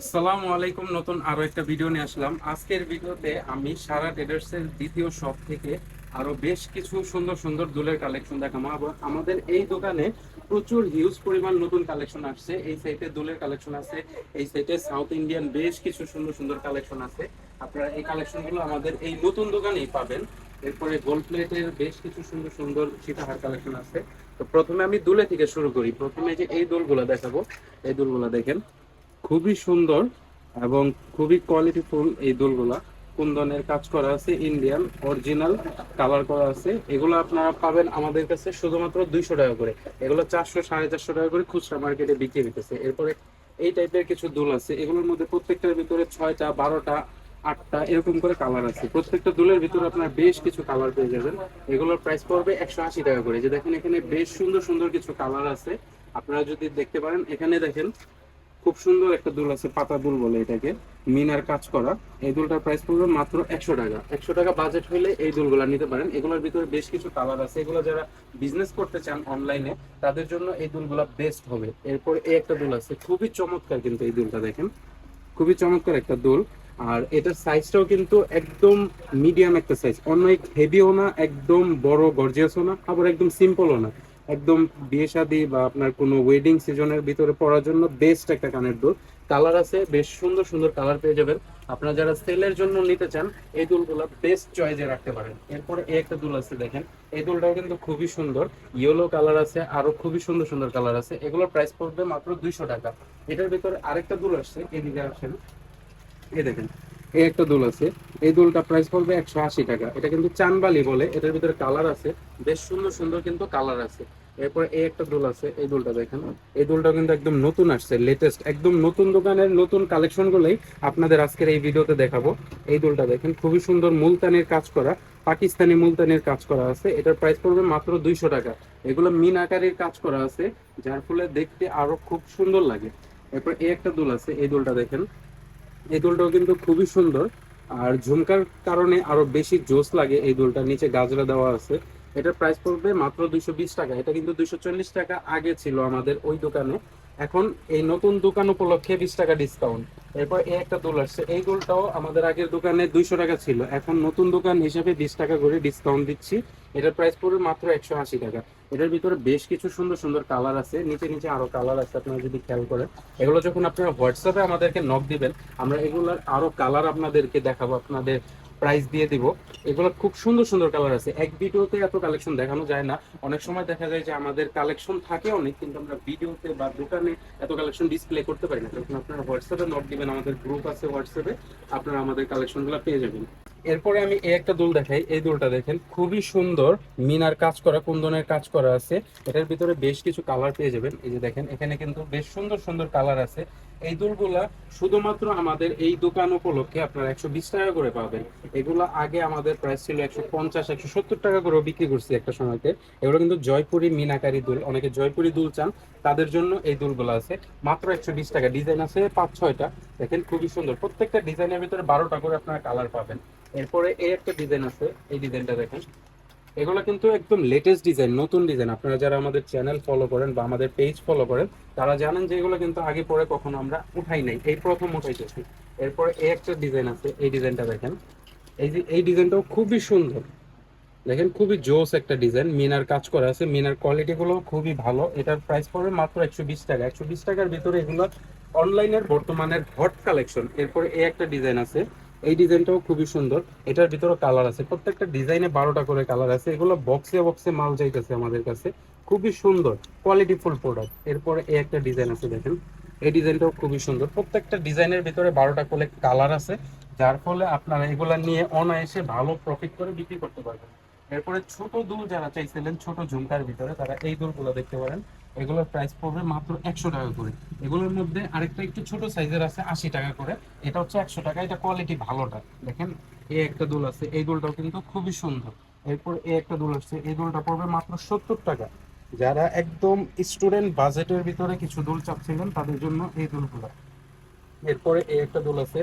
আসসালামু আলাইকুম, নতুন আরও একটা ভিডিও নিয়ে আসলাম। আজকের ভিডিওতে আমি সারা ট্রেডার্স এর দ্বিতীয় শপ থেকে আরও বেশ কিছু সুন্দর সুন্দর দুলের কালেকশন দেখাবো। আমাদের এই দোকানে প্রচুর হিউজ পরিমাণ নতুন কালেকশন আসছে। এই সাইটে দুলের কালেকশন আছে, এই সাইটে সাউথ ইন্ডিয়ান বেশ কিছু সুন্দর সুন্দর কালেকশন আছে। আপনারা এই কালেকশনগুলো আমাদের এই নতুন দোকানেই পাবেন। এরপরে গোল্ড প্লেটের বেশ কিছু সুন্দর সুন্দর সীতাহার কালেকশন আছে। তো প্রথমে আমি দুলে থেকে শুরু করি। প্রথমে যে এই দোলগুলো দেখাবো, এই দোলগুলো দেখেন। খুবই সুন্দর এবং খুবই কোয়ালিটিফুল এই দুলগুলা। কুন্দনের কাজ করা আছে ইন্ডিয়ান অরিজিনাল কালার করা আছে। এগুলো আপনারা পাবেন আমাদের কাছে শুধুমাত্র দুইশো টাকা করে। এগুলো চারশো, সাড়ে চারশো টাকা করে খুচরা মার্কেটে বিক্রি হইতেছে। এরপরে এই টাইপের কিছু দুল আছে। এগুলোর মধ্যে প্রত্যেকটার ভিতরে ছয়টা, বারোটা, আটটা এরকম করে কালার আছে। প্রত্যেকটা দুলের ভিতরে আপনার বেশ কিছু কালার পেয়ে যাবেন। এগুলোর প্রাইস পড়বে একশো আশি টাকা করে। যে দেখেন, এখানে বেশ সুন্দর সুন্দর কিছু কালার আছে। আপনারা যদি দেখতে পারেন, এখানে দেখেন খুব সুন্দর একটা দুল আছে, পাতা দুল বলে এটাকে, মিনার কাজ করা। এই দুলটার প্রাইস পড়বে মাত্র একশো টাকা। একশো টাকা বাজেট হলে এই দুলগুলা নিতে পারেন। এগুলোর ভিতরে বেশ কিছু কালার আছে। এগুলো যারা বিজনেস করতে চান অনলাইনে তাদের জন্য এই দুলগুলা বেস্ট হবে। এরপর এই একটা দুল আছে, খুবই চমৎকার কিন্তু এই দুলটা দেখেন। খুবই চমৎকার একটা দুল। আর এটার সাইজটাও কিন্তু একদম মিডিয়াম একটা সাইজ অনেক হেভিও না, একদম বড় গর্জিয়াসও না, আবার একদম সিম্পলও না। একদম বিয়ে শাদী বা আপনার কোনো ওয়েডিং সিজনের ভিতরে পড়ার জন্য বেস্ট একটা কানের দুল। কালার আছে, বেশ সুন্দর সুন্দর কালার পেয়ে যাবেন। আপনারা যারা সেলের জন্য নিতে চান, এই দুলগুলো বেস্ট চয়েসে রাখতে পারেন। এরপরে এই একটা দুল আছে দেখেন। এই দুলটাও কিন্তু খুবই সুন্দর। ইয়েলো কালার আছে, আরও খুবই সুন্দর সুন্দর কালার আছে। এগুলোর প্রাইস পড়বে মাত্র দুইশো টাকা। এটার ভিতরে আরেকটা দুল আসছে, এদিকে আসেন। এই দেখেন, এই একটা দুল আছে। এই দুলটা প্রাইস পড়বে একশো আশি টাকা। এটা কিন্তু চানবালি বলে, এটার ভিতরে কালার আছে। বেশ সুন্দর সুন্দর কিন্তু কালার আছে। এরপরে এই একটা দুল আছে, এই দুলটা দেখেন। এই দুলটা কিন্তু একদম নতুন আসছে লেটেস্ট একদম নতুন দোকানের নতুন কালেকশন গুলোই আপনাদের আজকের এই ভিডিওতে দেখাবো। এই দুলটা দেখেন, খুবই সুন্দর মুলতানির কাজ করা, পাকিস্তানি মুলতানির কাজ করা আছে। এটার প্রাইস পড়বে মাত্র দুইশো টাকা। এগুলো মিন আকারের কাজ করা আছে, যার ফলে দেখতে আরও খুব সুন্দর লাগে। এরপর এই একটা দুল আছে, এই দুলটা দেখেন। এই দুলটাও কিন্তু খুবই সুন্দর। আর ঝুমকার কারণে আরও বেশি জোস লাগে, এই দুলটা নিচে গাজরা দেওয়া আছে। এটার প্রাইস পড়বে মাত্র দুইশো বিশ টাকা। এটা কিন্তু দুইশো চল্লিশ টাকা আগে ছিল আমাদের ওই দোকানে। এখন এই নতুন দোকান উপলক্ষে বিশ টাকা ডিসকাউন্ট এরপর এই একটা দোল আসছে। এই দুলটাও আমাদের আগের দোকানে দুইশো টাকা ছিল। এখন নতুন দোকান হিসেবে বিশ টাকা করে ডিসকাউন্ট দিচ্ছি। এটার প্রাইস পড়বে মাত্র একশো আশি টাকা। এটার ভিতরে বেশ কিছু সুন্দর সুন্দর কালার আছে। নিচে নিচে আরও কালার আছে, আপনারা যদি খেয়াল করেন। এগুলো যখন আপনারা হোয়াটসঅ্যাপে আমাদেরকে নক দিবেন, আমরা এগুলোর আরও কালার আপনাদেরকে দেখাবো, আপনাদের প্রাইস দিয়ে দিব। এগুলো খুব সুন্দর সুন্দর কালার আছে। এক ভিডিওতে এত কালেকশন দেখানো যায় না। অনেক সময় দেখা যায় যে আমাদের কালেকশন থাকে অনেক, কিন্তু আমরা ভিডিওতে বা দোকানে এত কালেকশন ডিসপ্লে করতে পারি না। তখন আপনারা হোয়াটসঅ্যাপে নক দিবেন, আমাদের গ্রুপ আছে হোয়াটসঅ্যাপে আপনারা আমাদের কালেকশনগুলো পেয়ে যাবেন। এরপরে আমি এই একটা দুল দেখাই। এই দুলটা দেখেন, খুবই সুন্দর। মিনার কাজ করা, কুন্দনের কাজ করা আছে। এটার ভিতরে বেশ কিছু কালার পেয়ে যাবেন। এই যে দেখেন, এখানে কিন্তু বেশ সুন্দর সুন্দর কালার আছে। এই দুলগুলা শুধুমাত্র আমাদের এই দোকান উপলক্ষে আপনারা একশো বিশ টাকা করে পাবেন। এগুলো আগে আমাদের প্রাইস ছিল একশো পঞ্চাশ, একশো সত্তর টাকা করে বিক্রি করছি একটা সময়তে। এগুলো কিন্তু জয়পুরি মিনাকারি দুল, অনেকে জয়পুরি দুল চান, তাদের জন্য এই দুলগুলো আছে। মাত্র একশো বিশ টাকা, ডিজাইন আছে পাঁচ ছয়টা দেখেন খুবই সুন্দর, প্রত্যেকটা ডিজাইনের ভিতরে বারোটা করে আপনারা কালার পাবেন। এরপরে এই একটা ডিজাইন আছে, এই ডিজাইনটা দেখেন। এগুলো কিন্তু একদম লেটেস্ট ডিজাইন নতুন ডিজাইন আপনারা যারা আমাদের চ্যানেল ফলো করেন বা আমাদের পেজ ফলো করেন, তারা জানেন যে এগুলো কিন্তু আগে পরে কখনো আমরা উঠাই নাই। এই প্রথম উঠাইতেছি। এরপরে এই একটা ডিজাইন আছে, এই ডিজাইনটা দেখেন। এই যে, এই ডিজাইনটাও খুবই সুন্দর। দেখেন, খুবই জোস একটা ডিজাইন মিনার কাজ করা আছে। মিনার কোয়ালিটি গুলো খুবই ভালো। এটার প্রাইস পড়বে মাত্র একশো বিশ টাকা। একশো বিশ টাকার ভিতরে এগুলো অনলাইনের বর্তমানের হট কালেকশন এরপরে এই একটা ডিজাইন আছে। এই ডিজাইনটাও খুবই সুন্দর। এটার ভিতরে কালার আছে। প্রত্যেকটা ডিজাইনে বারোটা করে কালার আছে। এগুলো বক্সে বক্সে মাল যাইতেছে আমাদের কাছে। খুবই সুন্দর কোয়ালিটিফুল প্রোডাক্ট এরপরে এই একটা ডিজাইন আছে দেখেন। এই ডিজাইনটাও খুবই সুন্দর। প্রত্যেকটা ডিজাইনের ভিতরে বারোটা করে কালার আছে। যার ফলে আপনারা এগুলা নিয়ে অনায়াসে ভালো প্রফিট করে বিক্রি করতে পারবেন। এরপরে ছোট দুল যারা চাইছিলেন, ছোট ঝুমকার ভিতরে তারা এই দুলগুলো দেখতে পারেন। এগুলোর প্রাইস পড়বে মাত্র একশো টাকা করে। এগুলোর মধ্যে আরেকটা একটু ছোট সাইজের আছে, আশি টাকা করে। এটা হচ্ছে একশো টাকা, এটা কোয়ালিটি ভালোটা। দেখেন এই একটা দুল আছে, এই দুলটাও কিন্তু খুবই সুন্দর। এরপর এই একটা দুল আসছে, এই দুলটা পড়বে মাত্র সত্তর টাকা। যারা একদম স্টুডেন্ট বাজেটের ভিতরে কিছু দুল চাচ্ছিলেন, তাদের জন্য এই দুলগুলো। এরপরে এই একটা দুল আছে,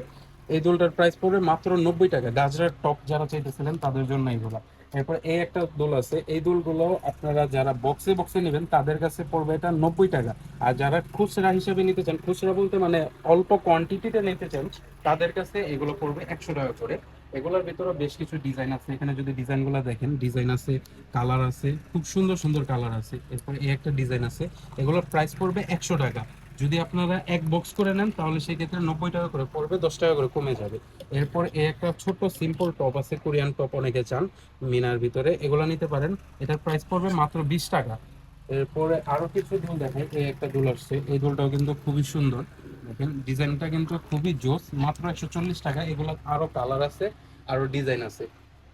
এই দুলটার প্রাইস পড়বে মাত্র নব্বই টাকা। গাজরার টপ যারা চাইতেছিলেন, তাদের জন্য এইগুলা। এরপর এই একটা দোল আছে। এই দোলগুলো আপনারা যারা বক্সে বক্সে নেবেন, তাদের কাছে পড়বে এটা নব্বই টাকা। আর যারা খুচরা হিসেবে নিতে চান, খুচরা বলতে মানে অল্প কোয়ান্টিটিতে নিতে চান, তাদের কাছে এগুলো পড়বে একশো টাকা করে। এগুলোর ভিতরে বেশ কিছু ডিজাইন আছে। এখানে যদি ডিজাইন ডিজাইনগুলো দেখেন ডিজাইন আছে কালার আছে, খুব সুন্দর সুন্দর কালার আছে। এরপরে এই একটা ডিজাইন আছে। এগুলোর প্রাইস পড়বে একশো টাকা। যদি আপনারা এক বক্স করে নেন, তাহলে সেই ক্ষেত্রে নব্বই টাকা করে পড়বে, দশ টাকা করে কমে যাবে। এরপর একটা ছোট সিম্পল টপ আছে কোরিয়ান টপ অনেকে চান, মিনার ভিতরে। এগুলো নিতে পারেন। এটার প্রাইস পড়বে মাত্র বিশ টাকা। এরপরে আরও কিছু দুল দেখাই। এই একটা দুল আসছে। এই দুলটাও কিন্তু খুবই সুন্দর। দেখেন, ডিজাইনটা কিন্তু খুবই জোস। মাত্র একশো চল্লিশ টাকা। এগুলো আরও কালার আছে, আরও ডিজাইন আছে।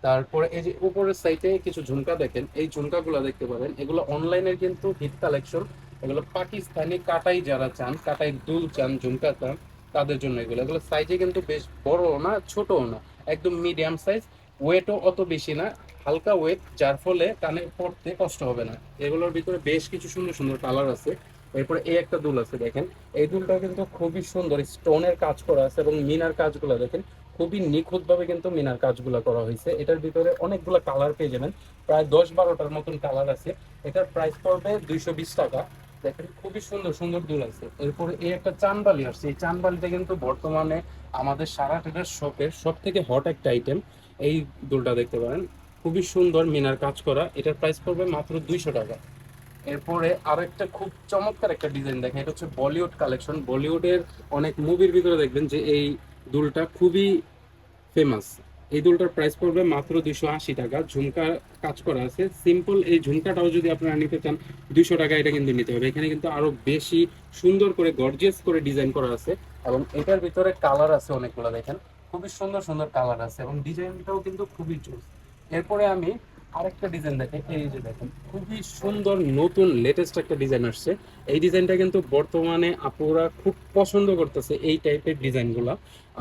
তারপরে এই যে উপরের সাইডে কিছু ঝুমকা দেখেন। এই ঝুমকাগুলো দেখতে পাবেন এগুলো অনলাইনের কিন্তু হিট কালেকশন এগুলো পাকিস্তানি কাটাই যারা চান, কাটাই দুল চান, ঝুমকা চান, তাদের জন্য এগুলো। এগুলো সাইজে কিন্তু বেশ বড় না, ছোটও না। একদম মিডিয়াম সাইজ ওয়েটও অত বেশি না। হালকা ওয়েট যার ফলে কানে পড়তে কষ্ট হবে না। এগুলোর ভিতরে বেশ কিছু সুন্দর সুন্দর কালার আছে। এরপরে এই একটা দুল আছে, দেখেন। এই দুলটা কিন্তু খুবই সুন্দর। স্টোনের কাজ করা আছে এবং মিনার কাজগুলো, দেখেন। খুবই নিখুঁতভাবে কিন্তু মিনার কাজগুলো করা হয়েছে। এটার ভিতরে অনেকগুলো কালার পেয়ে যাবেন। প্রায় দশ বারোটার মতন কালার আছে। এটার প্রাইস পড়বে দুইশো বিশ টাকা। দেখেন, খুবই সুন্দর সুন্দর দুল আছে। এরপরে এই একটা চানবালি আসছে। এই চানবালিটা কিন্তু বর্তমানে আমাদের সারা ট্রেডার শপের সব থেকে হট একটা আইটেম এই দুলটা দেখতে পারেন। খুবই সুন্দর মিনার কাজ করা। এটার প্রাইস পড়বে মাত্র দুইশো টাকা। এরপরে আর একটা খুব চমৎকার একটা ডিজাইন দেখেন। এটা হচ্ছে বলিউড কালেকশন বলিউডের অনেক মুভির ভিতরে দেখবেন যে এই দুলটা খুবই ফেমাস এই দুলটার প্রাইস পড়বে মাত্র দুশো আশি টাকা। ঝুমকা কাজ করা আছে। সিম্পল এই ঝুমকাটাও যদি আপনারা নিতে চান দুশো টাকা এটা কিন্তু নিতে হবে। এখানে কিন্তু আরও বেশি সুন্দর করে গর্জিয়াস করে ডিজাইন করা আছে এবং এটার ভিতরে কালার আছে অনেকগুলো, দেখেন। খুবই সুন্দর সুন্দর কালার আছে এবং ডিজাইনটাও কিন্তু খুবই জোস এরপরে আমি আরেকটা ডিজাইন দেখেন, এই যে দেখেন, খুবই সুন্দর নতুন লেটেস্ট একটা ডিজাইন আসছে। এই ডিজাইনটা কিন্তু বর্তমানে আপুরা খুব পছন্দ করতেছে এই টাইপের ডিজাইনগুলো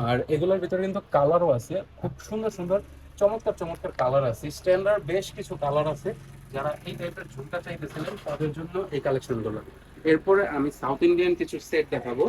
আর এগুলোর ভিতরে কিন্তু কালারও আছে, খুব সুন্দর সুন্দর, চমৎকার চমৎকার কালার আছে। স্ট্যান্ডার্ড বেশ কিছু কালার আছে, যারা এই টাইপের ঝুমকা চাইতেছিলেন, তাদের জন্য এই কালেকশনগুলো এরপরে আমি সাউথ ইন্ডিয়ান কিছু সেট দেখাবো।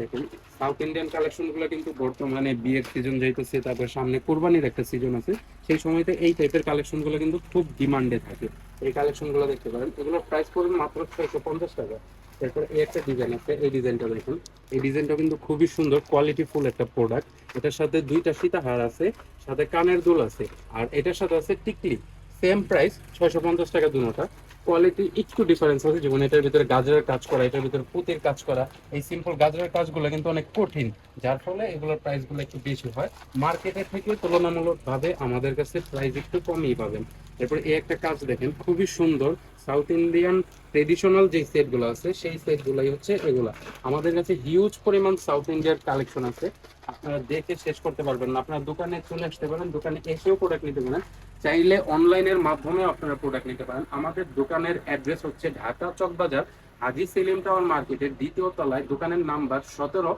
দেখুন সাউথ ইন্ডিয়ান কালেকশনগুলো কিন্তু বর্তমানে বিয়ের সিজন যাইতেছে, তারপর সামনে কোরবানির একটা সিজন আছে। সেই সময়তে এই টাইপের কালেকশনগুলো কিন্তু খুব ডিমান্ডে থাকে। এই কালেকশনগুলো দেখতে পারেন, এগুলোর প্রাইস পড়বে মাত্র ছয়শো পঞ্চাশ টাকা। এরপর এই একটা ডিজাইন আছে, এই ডিজাইনটা দেখুন। এই ডিজাইনটা কিন্তু খুবই সুন্দর কোয়ালিটি ফুল একটা প্রোডাক্ট এটার সাথে দুইটা সীতাহার আছে, সাথে কানের দুল আছে, আর এটার সাথে আছে টিকলি। সেম প্রাইস ছয়শো পঞ্চাশ টাকা দুটোটা কোয়ালিটি একটু ডিফারেন্স আছে যেমন এটার ভিতরে গাজরের কাজ করা, এটার ভিতরে পুঁতির কাজ করা। এই সিম্পল গাজরের কাজগুলো কিন্তু অনেক কঠিন, যার ফলে এগুলোর প্রাইসগুলো একটু বেশি হয়। মার্কেটের থেকে তুলনামূলকভাবে আমাদের কাছে প্রাইস একটু কমই পাবেন। এরপর এই একটা কাজ দেখেন, খুবই সুন্দর। সাউথ ইন্ডিয়ান ট্রেডিশনাল যে সেটগুলো আছে, সেই সেটগুলোই হচ্ছে এগুলা। আমাদের কাছে হিউজ পরিমাণ সাউথ ইন্ডিয়ার কালেকশন আছে। আপনারা দেখে শেষ করতে পারবেন না। আপনার দোকানে চলে আসতে পারেন, দোকানে এসেও প্রোডাক্ট নিতে পারেন। চাইলে অনলাইনের মাধ্যমে আপনারা প্রোডাক্ট নিতে পারেন। আমাদের দোকানের অ্যাড্রেস হচ্ছে ঢাকা চকবাজার, হাজি সেলিম টাওয়ার মার্কেটের দ্বিতীয় তলায়, দোকানের নাম্বার সতেরো,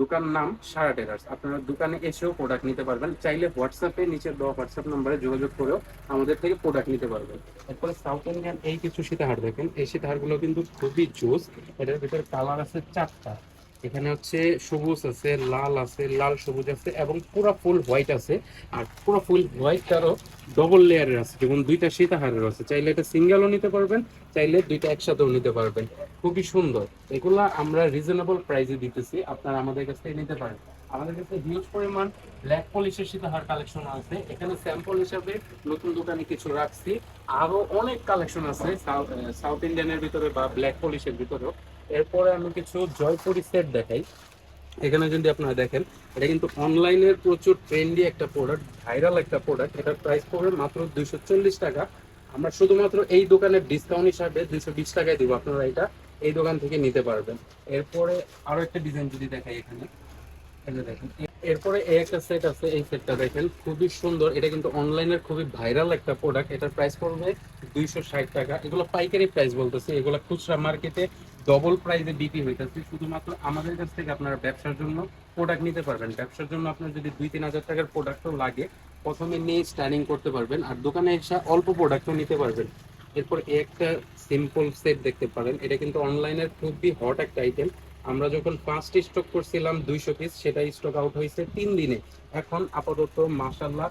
দোকান নাম সারা টেরার্স। আপনারা দোকানে এসেও প্রোডাক্ট নিতে পারবেন। চাইলে হোয়াটসঅ্যাপে নিচে দেওয়া হোয়াটসঅ্যাপ নাম্বারে যোগাযোগ করেও আমাদের থেকে প্রোডাক্ট নিতে পারবেন। এরপরে সাউথ ইন্ডিয়ান এই কিছু সীতাহার দেখেন। এই সীতাহারগুলো কিন্তু খুবই জোস। এটার ভিতরে কালার আছে চারটা। এখানে হচ্ছে সবুজ আছে, লাল আছে, লাল সবুজ আছে এবং পুরো ফুল হোয়াইট আছে। আর পুরো ফুল হোয়াইটটারও ডবল লেয়ারের আছে, যেমন দুইটা সীতাহারের আছে। চাইলে এটা সিঙ্গেলও নিতে পারবেন, চাইলে দুইটা একসাথেও নিতে পারবেন। খুবই সুন্দর। এগুলা আমরা রিজনেবল প্রাইসে দিতেছি, আপনারা আমাদের কাছ থেকে নিতে পারেন। আমাদের কাছে হিউজ পরিমাণ ব্ল্যাক পলিশের সীতাহার কালেকশন আছে। এখানে স্যাম্পল হিসাবে নতুন দোকানে কিছু রাখছি। আরও অনেক কালেকশন আছে সাউথ ইন্ডিয়ানের ভিতরে বা ব্ল্যাক পলিশের ভিতরেও। এরপরে আমি কিছু জয়পুরি সেট দেখাই। এখানে যদি আপনারা দেখেন, এটা কিন্তু অনলাইনের প্রচুর ট্রেন্ডি একটা প্রোডাক্ট ভাইরাল একটা প্রোডাক্ট এটার প্রাইস পড়বে মাত্র দুইশো চল্লিশ টাকা। আমরা শুধুমাত্র এই দোকানের ডিসকাউন্ট হিসাবে দুইশো বিশ টাকায় দিব। আপনারা এটা এই দোকান থেকে নিতে পারবেন। এরপরে আরও একটা ডিজাইন যদি দেখাই এখানে। দেখেন এরপরে এই একটা সেট আছে, এই সেটটা দেখেন। খুবই সুন্দর। এটা কিন্তু অনলাইনের খুবই ভাইরাল একটা প্রোডাক্ট এটার প্রাইস পড়বে দুইশো ষাট টাকা। এগুলো পাইকারি প্রাইস বলতেছি। এগুলো খুচরা মার্কেটে ডবল প্রাইসে বিক্রি হইতেছে। শুধুমাত্র আমাদের কাছ থেকে আপনারা ব্যবসার জন্য প্রোডাক্ট নিতে পারবেন। ব্যবসার জন্য আপনার যদি দুই তিন হাজার টাকার প্রোডাক্টও লাগে, প্রথমে নিয়ে স্ট্যান্ডিং করতে পারবেন। আর দোকানে এসে অল্প প্রোডাক্টও নিতে পারবেন। এরপর একটা সিম্পল সেট দেখতে পারেন। এটা কিন্তু অনলাইনের খুবই হট একটা আইটেম আমরা যখন ফার্স্ট স্টক করছিলাম দুইশো পিস সেটা স্টক আউট হয়েছে তিন দিনে। এখন আপাতত মাসাল্লাহ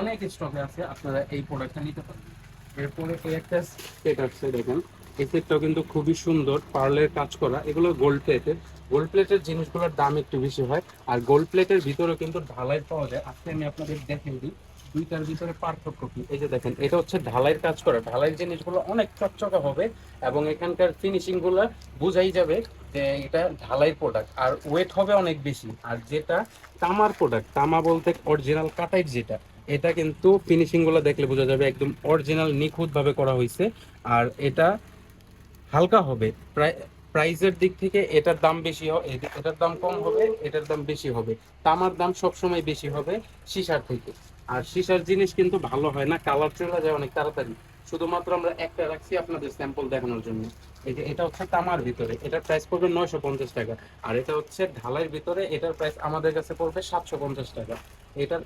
অনেক স্টকে আছে, আপনারা এই প্রোডাক্টটা নিতে পারেন। এরপরে এই একটা সেট আসছে দেখেন, এই সেটটাও কিন্তু খুবই সুন্দর পার্লের কাজ করা। এগুলো গোল্ড প্লেটের গোল্ড প্লেটের জিনিসগুলোর দাম একটু বেশি হয়, আর গোল্ড প্লেটের ভিতরেও কিন্তু ঢালাই পাওয়া যায়। আজকে আমি আপনাদের দেখে দিই, দুইটার ভিতরে পার্থক্য কি? এই যে দেখেন, এটা হচ্ছে ঢালাইয়ের কাজ করা। ঢালাইয়ের জিনিসগুলো অনেক চকচকা হবে, এবং এখানকার ফিনিশিংগুলো বোঝাই যাবে যে এটা ঢালাই প্রোডাক্ট আর ওয়েট হবে অনেক বেশি। আর যেটা তামার প্রোডাক্ট তামা বলতে অরিজিনাল কাটাইট যেটা, এটা কিন্তু ফিনিশিংগুলো দেখলে বোঝা যাবে একদম অরিজিনাল নিখুঁত ভাবে করা হয়েছে। আর এটা হালকা হবে, প্রায় প্রাইসের দিক থেকে এটার দাম বেশি হবে এটার দাম কম হবে, এটার দাম বেশি হবে। তামার দাম সবসময় বেশি হবে সিসার থেকে। আর সিসার জিনিস কিন্তু ভালো হয় না কালার চলে যায় অনেক তাড়াতাড়ি। শুধুমাত্র আমরা একটা রাখছি আপনাদের স্যাম্পল দেখানোর জন্য। যে এটা হচ্ছে তামার ভিতরে, এটার প্রাইস পড়বে নয়শো পঞ্চাশ টাকা। আর এটা হচ্ছে ঢালাইয়ের ভিতরে, এটার প্রাইস আমাদের কাছে পড়বে সাতশো পঞ্চাশ টাকা। এটার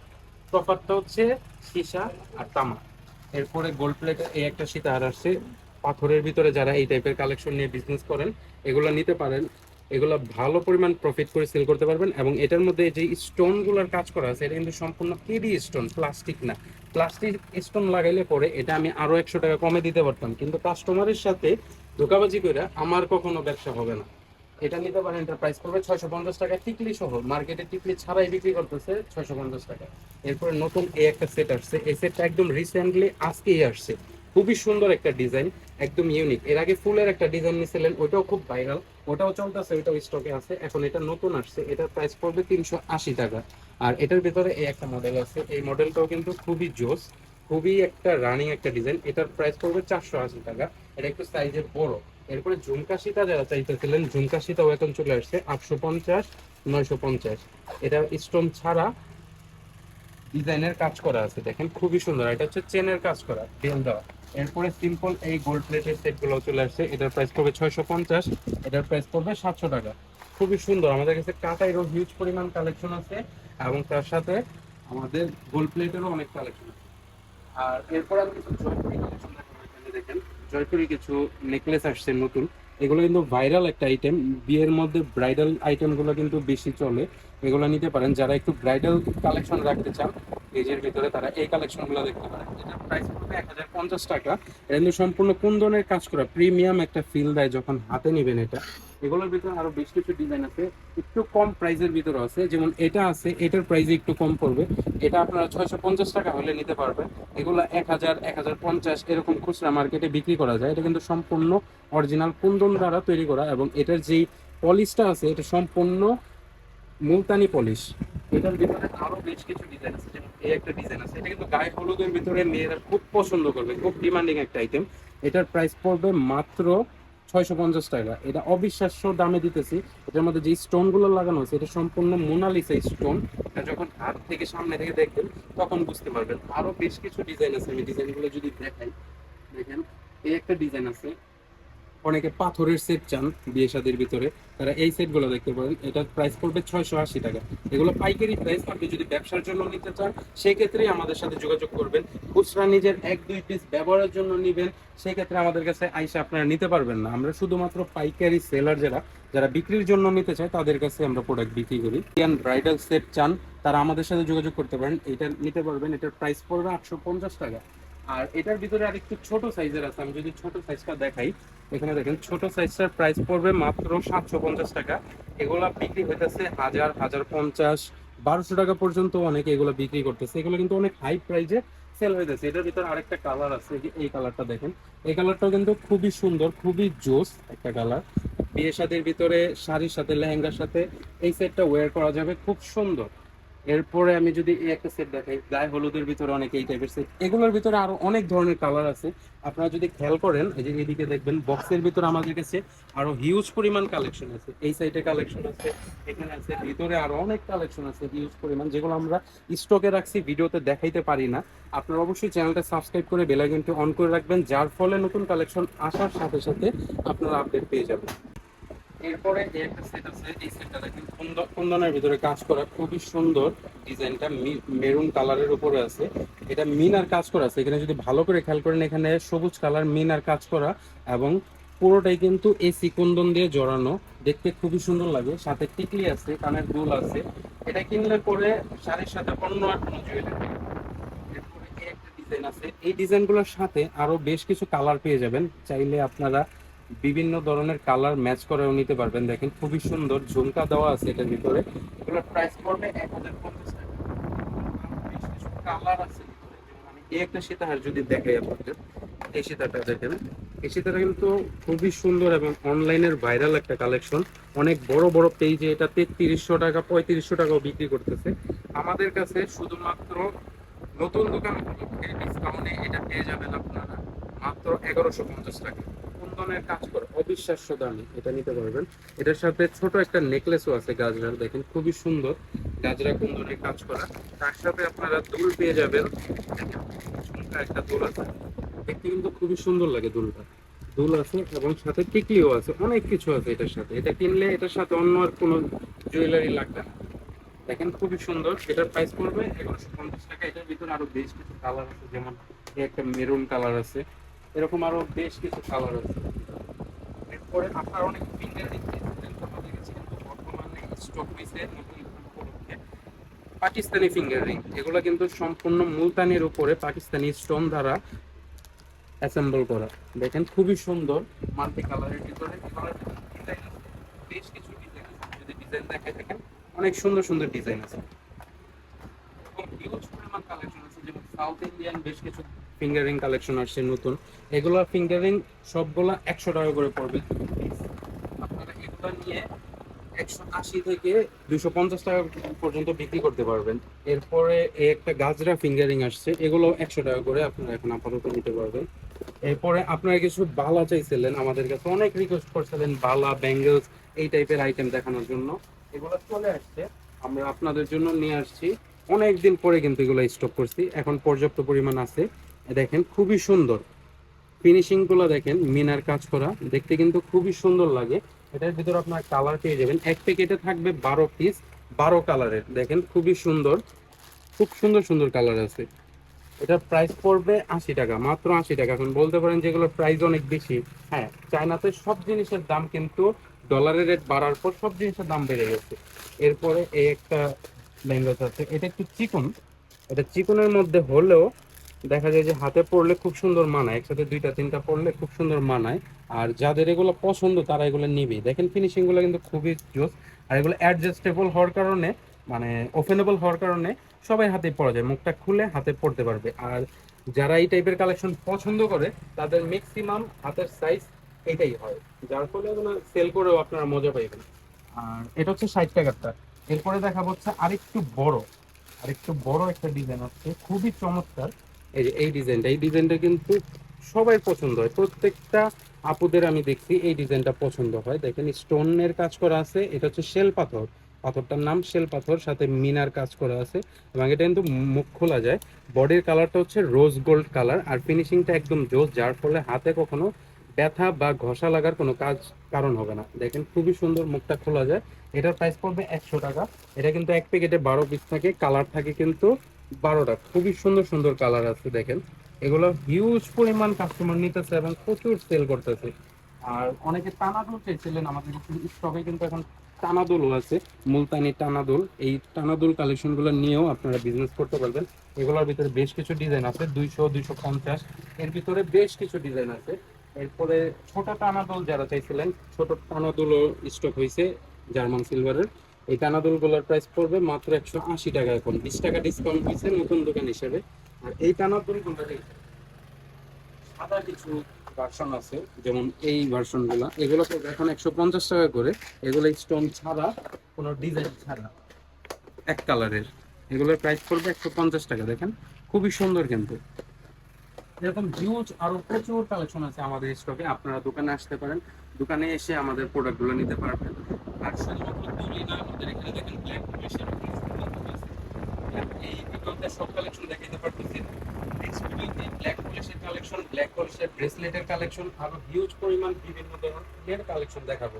প্রপারটা হচ্ছে সীসা আর তামা। এরপরে গোল্ড প্লেটের এই একটা সীতা আর আসছে। পাথরের ভিতরে যারা এই টাইপের কালেকশন নিয়ে বিজনেস করেন, এগুলো নিতে পারেন। এগুলো ভালো পরিমাণ প্রফিট করে সেল করতে পারবেন এবং এটার মধ্যে যে স্টোনগুলোর কাজ করা আছে, এটা কিন্তু সম্পূর্ণ কেডি স্টোন প্লাস্টিক না। প্লাস্টিক স্টোন লাগাইলে পরে এটা আমি আরও একশো টাকা কমে দিতে পারতাম। কিন্তু কাস্টমারের সাথে ধোকাবাজি করে আমার কখনো ব্যবসা হবে না। এটা নিতে পারেন এটার প্রাইস পড়বে ছয়শো পঞ্চাশ টাকা, টিকলি সহ। মার্কেটে টিকলি ছাড়াই বিক্রি করতেছে ছয়শো পঞ্চাশ টাকা। এরপরে নতুন এই একটা সেট আসছে। এই সেটটা একদম রিসেন্টলি আজকেই আসছে। খুবই সুন্দর একটা ডিজাইন একদম ইউনিক এর আগে ফুলের একটা ডিজাইন নিয়েছিলেন ওটাও খুব ভাইরাল ওটাও চলতেছে ওটাও স্টকে আছে। এখন এটা নতুন আসছে। এটার প্রাইস পড়বে তিনশো আশি টাকা। আর এটার ভিতরে এই একটা মডেল আছে। এই মডেলটাও কিন্তু খুবই জোস, খুবই একটা রানিং একটা ডিজাইন এটার প্রাইস পড়বে চারশো আশি টাকা। এটা একটু সাইজের বড়। এরপরে ঝুমকা সীতা যারা চাইতেছিলেন ঝুমকা সীতাও এখন চলে আসছে, আটশো পঞ্চাশ, নয়শো পঞ্চাশ। এটা স্টোন ছাড়া ডিজাইনের কাজ করা আছে, দেখেন। খুবই সুন্দর। এটা হচ্ছে চেনের কাজ করা বেল দেওয়া এরপরে সিম্পল এই গোল্ড প্লেটের সেটগুলো চলে আসছে। এটার প্রাইস পড়বে ছয়শো পঞ্চাশ, এটার প্রাইস পড়বে সাতশো টাকা। খুবই সুন্দর। আমাদের কাছে কাটাইরও হিউজ পরিমাণ কালেকশন আছে এবং তার সাথে আমাদের গোল্ড প্লেটেরও অনেক কালেকশন আছে। আর এরপর আমি কিছু জয়পুরি কালেকশন দেখেন। জয়পুরি কিছু নেকলেস আসছে নতুন। এগুলো কিন্তু ভাইরাল একটা আইটেম বিয়ের মধ্যে ব্রাইডাল আইটেমগুলো কিন্তু বেশি চলে। এগুলো নিতে পারেন। যারা একটু ব্রাইডাল কালেকশন রাখতে চান পেজের ভিতরে তারা এই কালেকশনগুলো দেখতে পারেন এটার প্রাইস পড়বে এক হাজার পঞ্চাশ টাকা। এটা কিন্তু সম্পূর্ণ কুন্দনের কাজ করা? প্রিমিয়াম একটা ফিল দেয় যখন হাতে নেবেন এটা। এগুলোর ভিতরে আরও বেশ কিছু ডিজাইন আছে। একটু কম প্রাইসের ভিতরে আছে। যেমন এটা আছে, এটার প্রাইস একটু কম পড়বে। এটা আপনারা ছয়শো পঞ্চাশ টাকা হলে নিতে পারবেন। এগুলো এক হাজার এক হাজার পঞ্চাশ এরকম খুচরা মার্কেটে বিক্রি করা যায়। এটা কিন্তু সম্পূর্ণ অরিজিনাল কুন্দন দ্বারা তৈরি করা এবং এটার যেই পলিশটা আছে, এটা সম্পূর্ণ মুলতানি পলিশ এটার ভিতরে আরও বেশ কিছু ডিজাইন আছে, যেমন এই একটা ডিজাইন আছে। এটা কিন্তু গায়ে হলুদের ভিতরে মেয়েরা খুব পছন্দ করবে, খুব ডিমান্ডিং একটা আইটেম এটার প্রাইস পড়বে মাত্র ছয়শো পঞ্চাশ টাকা। এটা অবিশ্বাস্য দামে দিতেছি। এটার মধ্যে যে স্টোনগুলো লাগানো আছে, এটা সম্পূর্ণ মোনালিসা স্টোন যখন হাত থেকে সামনে থেকে দেখবেন, তখন বুঝতে পারবেন। আরও বেশ কিছু ডিজাইন আছে। আমি ডিজাইনগুলো যদি দেখাই, দেখেন, এই একটা ডিজাইন আছে। অনেকে পাথরের সেট চান বিয়ে শাদির ভিতরে, তারা এই সেটগুলো দেখতে পারেন। এটার প্রাইস পড়বে ছয়শো আশি টাকা। এগুলো পাইকারি প্রাইস আপনি যদি ব্যবসার জন্য নিতে চান সেই ক্ষেত্রেই আমাদের সাথে যোগাযোগ করবেন। খুচরা নিজের এক, দুই পিস ব্যবহারের জন্য নিবেন সেই ক্ষেত্রে আমাদের কাছে আইসা আপনারা নিতে পারবেন না। আমরা শুধুমাত্র পাইকারি সেলার যারা যারা বিক্রির জন্য নিতে চায়, তাদের কাছে আমরা প্রোডাক্ট বিক্রি করি। ইয়ান ব্রাইডাল সেট চান, তারা আমাদের সাথে যোগাযোগ করতে পারেন। এটা নিতে পারবেন, এটার প্রাইস পড়বে আটশো পঞ্চাশ টাকা। আর এটার ভিতরে আরেকটু ছোট সাইজের আছে। আমি যদি ছোট সাইজটা দেখাই এখানে দেখেন ছোট সাইজটার প্রাইস পড়বে মাত্র সাতশো পঞ্চাশ টাকা। এগুলা বিক্রি হইতেছে হাজার হাজার পঞ্চাশ, বারোশো টাকা পর্যন্ত অনেকে এগুলো বিক্রি করতেছে। এগুলো কিন্তু অনেক হাই প্রাইজে সেল হইতেছে। এটার ভিতরে আরেকটা কালার আছে, এই কালারটা দেখেন। এই কালারটাও কিন্তু খুবই সুন্দর, খুবই জোস একটা কালার বিয়ে শাদির ভিতরে শাড়ির সাথে, লেহেঙ্গার সাথে এই সেটটা ওয়্যার করা যাবে, খুব সুন্দর। এরপরে আমি যদি এই একটা সেট দেখাই, গায়ে হলুদের ভিতরে অনেক এই টাইপের সেট এগুলোর ভিতরে আরও অনেক ধরনের কালার আছে। আপনারা যদি খেয়াল করেন, এই যে এদিকে দেখবেন বক্সের ভিতরে আমাদের কাছে আরও হিউজ পরিমাণ কালেকশন আছে। এই সাইডে কালেকশন আছে, এখানে আছে, ভিতরে আরও অনেক কালেকশন আছে হিউজ পরিমাণ, যেগুলো আমরা স্টকে রাখছি ভিডিওতে দেখাইতে পারি না। আপনারা অবশ্যই চ্যানেলটা সাবস্ক্রাইব করে বেল আইকনটি অন করে রাখবেন, যার ফলে নতুন কালেকশন আসার সাথে সাথে আপনারা আপডেট পেয়ে যাবেন। এরপরে একটা সেট আছে, এই সেটটা দেখেন, কুন্দ- কুন্দনের ভিতরে কাজ করা খুবই সুন্দর ডিজাইনটা মেরুন কালারের উপরে আছে। এটা মিনার কাজ করা আছে। এখানে যদি ভালো করে খেয়াল করেন, এখানে সবুজ কালার মিনার কাজ করা এবং পুরোটাই কিন্তু এসি কুন্দন দিয়ে জড়ানো। দেখতে খুবই সুন্দর লাগে। সাথে টিকলি আছে, কানের দুল আছে। এটা কিনলে পরে শাড়ির সাথে অন্য আর কোনো জুয়েলারি ডিজাইন আছে। এই ডিজাইনগুলোর সাথে আরও বেশ কিছু কালার পেয়ে যাবেন। চাইলে আপনারা বিভিন্ন ধরনের কালার ম্যাচ করেও নিতে পারবেন, দেখেন। খুবই সুন্দর, ঝুমকা দেওয়া আছে এটার ভিতরে। এগুলোর প্রাইস পড়বে এক হাজার পঞ্চাশ টাকা। কালার আছে একটা যদি আপনাদের দেখেন। কিন্তু খুবই সুন্দর এবং অনলাইনের ভাইরাল একটা কালেকশন। অনেক বড় বড় পেজে এটা টাকা, পঁয়ত্রিশশো টাকাও বিক্রি করতেছে। আমাদের কাছে শুধুমাত্র নতুন দোকান ডিসকাউন্টে এটা পেয়ে যাবেন আপনারা, মাত্র এগারোশো পঞ্চাশ টাকা। কুন্দনের কাজ করে। অবিশ্বাস্য দামে, এটা নিতে পারবেন। এটার সাথে ছোট একটা নেকলেসও আছে গাজরার, দেখেন খুবই সুন্দর। গাজরা কুন্দনের কাজ করা। তার সাথে আপনারা দুল পেয়ে যাবেন। একটা দুল আছে। দেখতে কিন্তু খুবই সুন্দর লাগে দুলটা। দুল আছে এবং সাথে টিকলিও আছে। অনেক কিছু আছে এটার সাথে। এটা কিনলে এটার সাথে অন্য আর কোনো জুয়েলারি লাগবে না। দেখেন খুবই সুন্দর। এটার প্রাইস পড়বে এগারোশো পঞ্চাশ টাকা। এটার ভিতরে আরও বেশ কিছু কালার আছে। যেমন একটা মেরুন কালার আছে। এরকম আরও বেশ কিছু কালার আছে। এরপরে আপনার অনেক ফিঙ্গার বর্তমানে হয়েছে পাকিস্তানি ফিঙ্গার রিং এগুলো কিন্তু সম্পূর্ণ মুলতানির উপরে পাকিস্তানি স্টোন দ্বারা অ্যাসেম্বল করা। দেখেন, খুবই সুন্দর মাল্টি কালারের ভিতরে বেশ কিছু ডিজাইন আছে। যদি ডিজাইন দেখে থাকেন, অনেক সুন্দর সুন্দর ডিজাইন আছে। এবং হিউজ পরিমাণ কালেকশন আছে, যেমন সাউথ ইন্ডিয়ান বেশ কিছু ফিঙ্গারিং কালেকশন আসছে নতুন। এগুলো ফিঙ্গারিং সবগুলা একশো টাকা করে পড়বে। আপনারা এগুলো নিয়ে একশো আশি থেকে দুশো পঞ্চাশ টাকা পর্যন্ত বিক্রি করতে পারবেন। এরপরে একটা গাজরা ফিঙ্গারিং আসছে, এগুলো একশো টাকা করে আপনারা এখন আপাতত নিতে পারবেন। এরপরে আপনারা কিছু বালা চাইছিলেন, আমাদের কাছে অনেক রিকোয়েস্ট করছিলেন বালা ব্যাঙ্গেলস এই টাইপের আইটেম দেখানোর জন্য। এগুলো চলে আসছে। আমরা আপনাদের জন্য নিয়ে আসছি। অনেকদিন পরে কিন্তু এগুলো স্টক করছি। এখন পর্যাপ্ত পরিমাণ আছে। দেখেন, খুবই সুন্দর। ফিনিশিংগুলো দেখেন, মিনার কাজ করা। দেখতে কিন্তু খুবই সুন্দর লাগে। এটার ভিতরে আপনার কালার পেয়ে যাবেন। এক প্যাকেটে থাকবে বারো পিস বারো কালারের দেখেন, খুবই সুন্দর। খুব সুন্দর সুন্দর কালার আছে। এটার প্রাইস পড়বে আশি টাকা, মাত্র আশি টাকা। এখন বলতে পারেন যেগুলোর প্রাইস অনেক বেশি। হ্যাঁ চায়নাতে সব জিনিসের দাম কিন্তু ডলারের রেট বাড়ার পর সব জিনিসের দাম বেড়ে গেছে। এরপরে এই একটা ল্যাঙ্গুয়েজ আছে। এটা একটু চিকন। এটা চিকনের মধ্যে হলেও দেখা যায় যে হাতে পড়লে খুব সুন্দর মানায়, একসাথে দুইটা, তিনটা পড়লে খুব সুন্দর মানায়। আর যাদের এগুলো পছন্দ, তারা এগুলো নিবে দেখেন ফিনিশিংগুলো কিন্তু খুবই জোস। আর এগুলো অ্যাডজাস্টেবল হওয়ার কারণে মানে ওপেনেবল হওয়ার কারণে সবাই হাতে পরা যায়, মুখটা খুলে হাতে পড়তে পারবে। আর যারা এই টাইপের কালেকশন পছন্দ করে, তাদের ম্যাক্সিমাম হাতের সাইজ এটাই হয়। যার ফলে এগুলো সেল করেও আপনারা মজা পাইবেন। আর এটা হচ্ছে ষাট টাকারটা এরপরে দেখা হচ্ছে আরেকটু বড়। আরেকটু বড় একটা ডিজাইন আছে খুবই চমৎকার। এই যে, এই ডিজাইনটা এই ডিজাইনটা কিন্তু সবাই পছন্দ হয়। প্রত্যেকটা আপুদের আমি দেখছি এই ডিজাইনটা পছন্দ হয়। দেখেন, স্টোনের কাজ করা আছে, এটা হচ্ছে শেল পাথর। পাথরটার নাম শেল পাথর, সাথে মিনার কাজ করা আছে এবং এটা কিন্তু মুখ খোলা যায়। বডির কালারটা হচ্ছে রোজ গোল্ড কালার আর ফিনিশিংটা একদম জোস, যার ফলে হাতে কখনো ব্যথা বা ঘষা লাগার কোনো কাজ, কারণ হবে না। দেখেন, খুবই সুন্দর মুখটা খোলা যায়। এটার প্রাইস পড়বে একশো টাকা। এটা কিন্তু এক প্যাকেটে বারো পিস থাকে। কালার থাকে কিন্তু বারোটা, খুবই সুন্দর সুন্দর কালার আছে দেখেন। এগুলো হিউজ পরিমাণ কাস্টমার নিতেছে এবং প্রচুর সেল করতেছে। আর অনেকে টানাদুল চাইছিলেন আমাদের স্টকে কিন্তু এখন টানাদুলও আছে। মুলতানি টানাদুল, এই টানাদুল কালেকশনগুলো নিয়েও আপনারা বিজনেস করতে পারবেন। এগুলোর ভিতরে বেশ কিছু ডিজাইন আছে, দুইশো দুইশো পঞ্চাশ। এর ভিতরে বেশ কিছু ডিজাইন আছে। এরপরে ছোট টানাদুল যারা চাইছিলেন, ছোট টানাদুলও স্টক হয়েছে জার্মান সিলভারের এই টানাদুলগুলোর প্রাইস পড়বে মাত্র একশো আশি টাকা এখন। বিশ টাকা ডিসকাউন্ট হয়েছে নতুন দোকান হিসেবে। আর এই টানাদুলগুলো সাদা কিছু ভার্সন আছে, যেমন এই ভার্সনগুলা। এগুলো পড়বে এখন একশো পঞ্চাশ টাকা করে। এগুলো স্টোন ছাড়া, কোনো ডিজাইন ছাড়া, এক কালারের এগুলোর প্রাইস পড়বে একশো পঞ্চাশ টাকা, দেখেন। খুবই সুন্দর কিন্তু। এরকম হিউজ আরও প্রচুর কালেকশন আছে আমাদের স্টকে আপনারা দোকানে আসতে পারেন। দোকানে এসে আমাদের প্রোডাক্টগুলো নিতে পারবেন। আর শুধুমাত্র দুলই আমাদের এখানে দেখেন ব্ল্যাক পলিশের এই ভিডিওতে সব কালেকশন দেখাতে পারতেছি নেক্সট ভিডিওতে ব্ল্যাক পলিশের কালেকশন ব্ল্যাক পলিশের ব্রেসলেটের কালেকশন আরও হিউজ পরিমাণ বিভিন্ন ধরনের কালেকশন দেখাবো।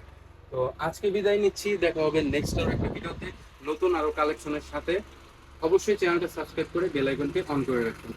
তো আজকে বিদায় নিচ্ছি, দেখা হবে নেক্সট আর একটা ভিডিওতে। নতুন আরও কালেকশনের সাথে। অবশ্যই চ্যানেলটা সাবস্ক্রাইব করে বেল আইকনটি অন করে রাখুন।